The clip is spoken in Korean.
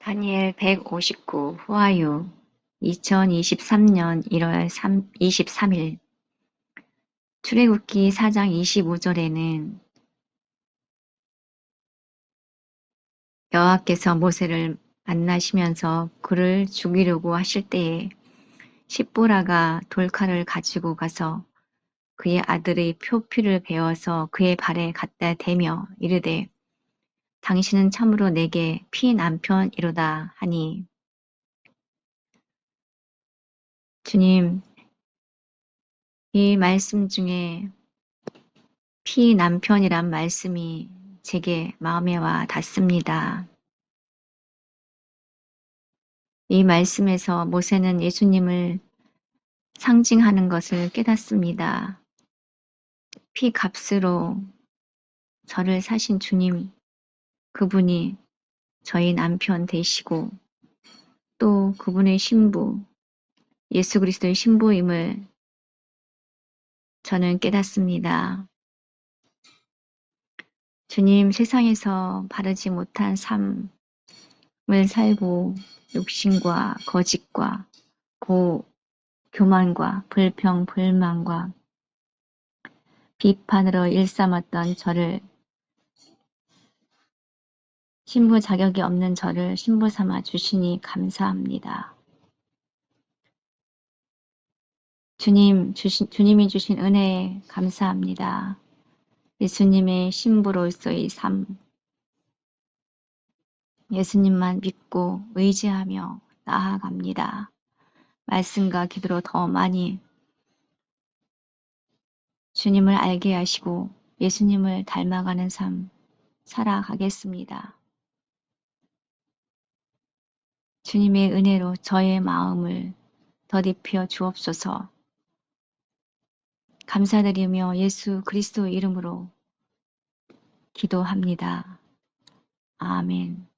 다니엘 159 후아유 2023년 1월 3, 23일. 출애굽기 4장 25절에는 여호와께서 모세를 만나시면서 그를 죽이려고 하실 때에 십보라가 돌칼을 가지고 가서 그의 아들의 표피를 베어서 그의 발에 갖다 대며 이르되 당신은 참으로 내게 피 남편이로다 하니 주님 이 말씀 중에 피 남편이란 말씀이 제게 마음에 와 닿습니다. 이 말씀에서 모세는 예수님을 상징하는 것을 깨닫습니다. 피 값으로 저를 사신 주님, 그분이 저희 남편 되시고 또 그분의 신부, 예수 그리스도의 신부임을 저는 깨닫습니다. 주님 세상에서 바르지 못한 삶을 살고 욕심과 거짓과 고 교만과 불평 불만과 비판으로 일삼았던 저를 신부 자격이 없는 저를 신부 삼아 주시니 감사합니다. 주님, 주신, 주님이 주신 은혜에 감사합니다. 예수님의 신부로서의 삶, 예수님만 믿고 의지하며 나아갑니다. 말씀과 기도로 더 많이 주님을 알게 하시고 예수님을 닮아가는 삶 살아가겠습니다. 주님의 은혜로 저의 마음을 더딥혀 주옵소서. 감사드리며 예수 그리스도 이름으로 기도합니다. 아멘.